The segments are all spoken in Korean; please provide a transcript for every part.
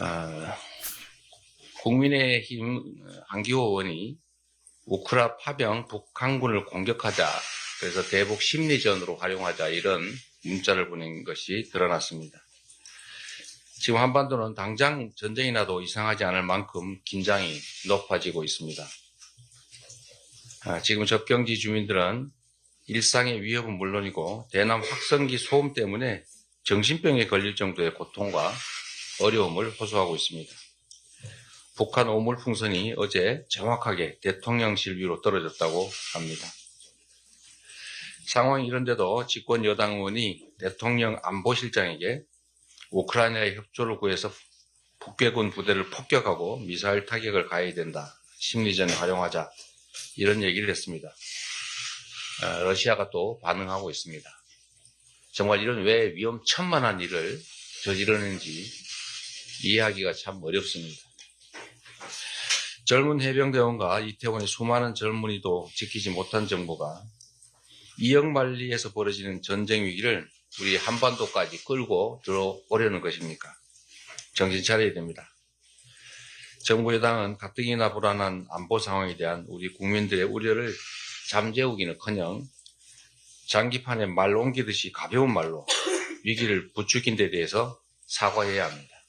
어, 국민의힘 안기호 의원이 우크라 파병 북한군을 공격하자 그래서 대북 심리전으로 활용하자 이런 문자를 보낸 것이 드러났습니다. 지금 한반도는 당장 전쟁이 나도 이상하지 않을 만큼 긴장이 높아지고 있습니다. 아, 지금 접경지 주민들은 일상의 위협은 물론이고 대남 확성기 소음 때문에 정신병에 걸릴 정도의 고통과 어려움을 호소하고 있습니다. 북한 오물 풍선이 어제 정확하게 대통령실 위로 떨어졌다고 합니다. 상황이 이런데도 집권 여당 의원이 대통령 안보실장에게 우크라이나의 협조를 구해서 북괴군 부대를 폭격하고 미사일 타격을 가해야 된다. 심리전에 활용하자. 이런 얘기를 했습니다. 어, 러시아가 또 반응하고 있습니다. 정말 이런 왜 위험천만한 일을 저지르는지 이해하기가 참 어렵습니다. 젊은 해병대원과 이태원의 수많은 젊은이도 지키지 못한 정부가 이역만리에서 벌어지는 전쟁 위기를 우리 한반도까지 끌고 들어오려는 것입니까? 정신 차려야 됩니다. 정부 여당은 가뜩이나 불안한 안보 상황에 대한 우리 국민들의 우려를 잠재우기는커녕 장기판에 말 옮기듯이 가벼운 말로 위기를 부추긴 데 대해서 사과해야 합니다.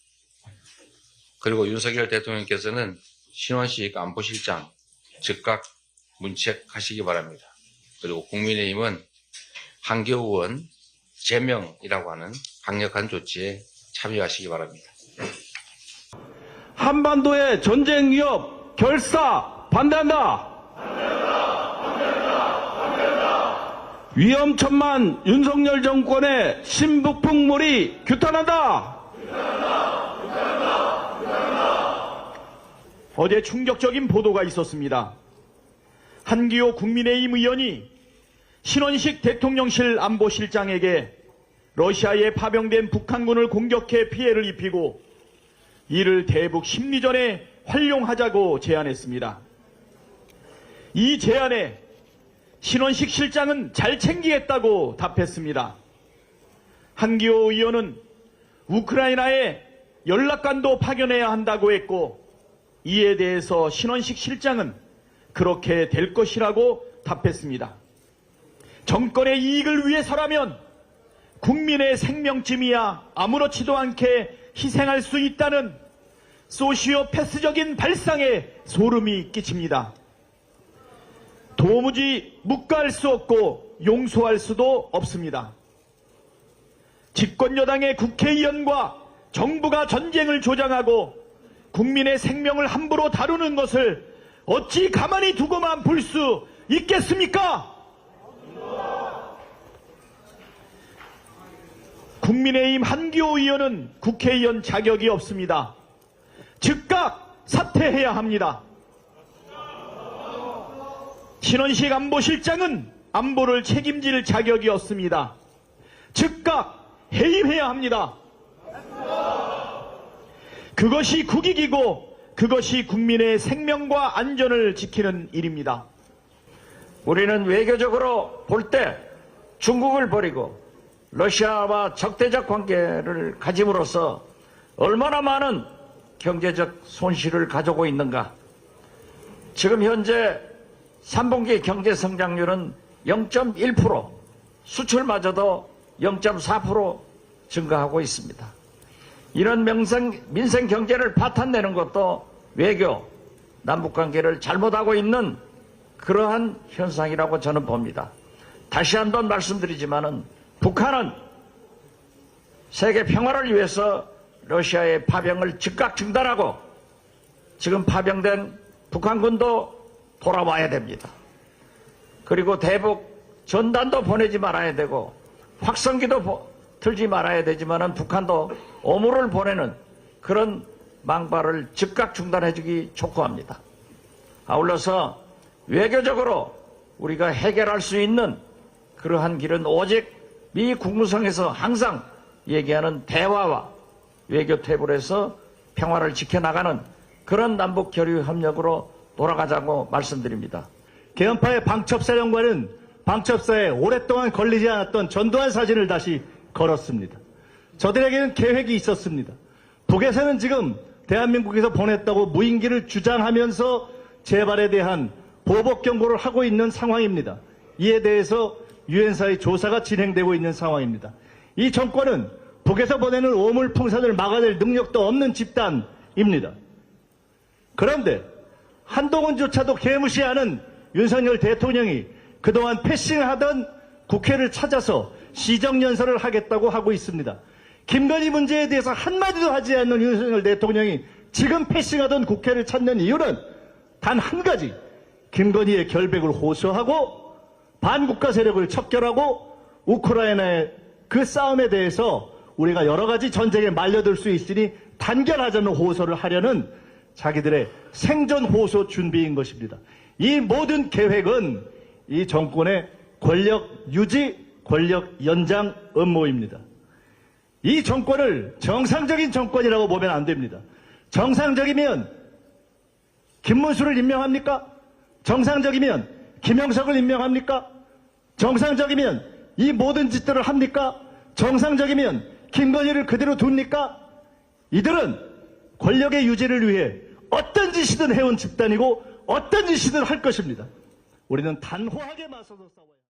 그리고 윤석열 대통령께서는 신원식 안보실장 즉각 문책하시기 바랍니다. 그리고 국민의힘은 한겨우 의원 제명이라고 하는 강력한 조치에 참여하시기 바랍니다. 한반도의 전쟁 위협 결사 반대한다. 위험천만 윤석열 정권의 신북풍물이 규탄한다. 어제 충격적인 보도가 있었습니다. 한기호 국민의힘 의원이 신원식 대통령실 안보실장에게 러시아에 파병된 북한군을 공격해 피해를 입히고 이를 대북 심리전에 활용하자고 제안했습니다. 이 제안에 신원식 실장은 잘 챙기겠다고 답했습니다. 한기호 의원은 우크라이나에 연락관도 파견해야 한다고 했고 이에 대해서 신원식 실장은 그렇게 될 것이라고 답했습니다. 정권의 이익을 위해서라면 국민의 생명쯤이야 아무렇지도 않게 희생할 수 있다는 소시오패스적인 발상에 소름이 끼칩니다. 도무지 묵과할 수 없고 용서할 수도 없습니다. 집권 여당의 국회의원과 정부가 전쟁을 조장하고 국민의 생명을 함부로 다루는 것을 어찌 가만히 두고만 볼 수 있겠습니까? 국민의힘 한기호 의원은 국회의원 자격이 없습니다. 즉각 사퇴해야 합니다. 신원식 안보실장은 안보를 책임질 자격이 없습니다. 즉각 해임해야 합니다. 그것이 국익이고 그것이 국민의 생명과 안전을 지키는 일입니다. 우리는 외교적으로 볼 때 중국을 버리고 러시아와 적대적 관계를 가짐으로써 얼마나 많은 경제적 손실을 가지고 있는가. 지금 현재 3분기 경제 성장률은 0.1%, 수출마저도 0.4% 증가하고 있습니다. 이런 명성, 민생 경제를 파탄내는 것도 외교, 남북 관계를 잘못하고 있는 그러한 현상이라고 저는 봅니다. 다시 한 번 말씀드리지만 은 북한은 세계 평화를 위해서 러시아의 파병을 즉각 중단하고 지금 파병된 북한군도 돌아와야 됩니다. 그리고 대북 전단도 보내지 말아야 되고 확성기도 보- 틀지 말아야 되지만은 북한도 오물을 보내는 그런 망발을 즉각 중단해주기 촉구합니다. 아울러서 외교적으로 우리가 해결할 수 있는 그러한 길은 오직 미 국무성에서 항상 얘기하는 대화와 외교 테이블에서 평화를 지켜나가는 그런 남북 교류 협력으로 돌아가자고 말씀드립니다. 개헌파의 방첩사령관은 방첩사에 오랫동안 걸리지 않았던 전두환 사진을 다시 걸었습니다. 저들에게는 계획이 있었습니다. 북에서는 지금 대한민국에서 보냈다고 무인기를 주장하면서 재발에 대한 보복 경고를 하고 있는 상황입니다. 이에 대해서 유엔사의 조사가 진행되고 있는 상황입니다. 이 정권은 북에서 보내는 오물 풍선을 막아낼 능력도 없는 집단입니다. 그런데 한동훈조차도 개무시하는 윤석열 대통령이 그동안 패싱하던 국회를 찾아서 시정연설을 하겠다고 하고 있습니다. 김건희 문제에 대해서 한마디도 하지 않는 윤석열 대통령이 지금 패싱하던 국회를 찾는 이유는 단 한 가지. 김건희의 결백을 호소하고 반국가 세력을 척결하고 우크라이나의 그 싸움에 대해서 우리가 여러 가지 전쟁에 말려들 수 있으니 단결하자는 호소를 하려는 자기들의 생존 호소 준비인 것입니다. 이 모든 계획은 이 정권의 권력 유지, 권력 연장 음모입니다. 이 정권을 정상적인 정권이라고 보면 안 됩니다. 정상적이면 김문수를 임명합니까? 정상적이면 김영석을 임명합니까? 정상적이면 이 모든 짓들을 합니까? 정상적이면 김건희를 그대로 둡니까? 이들은 권력의 유지를 위해 어떤 짓이든 해온 집단이고 어떤 짓이든 할 것입니다. 우리는 단호하게 맞서서 싸워야 합니다.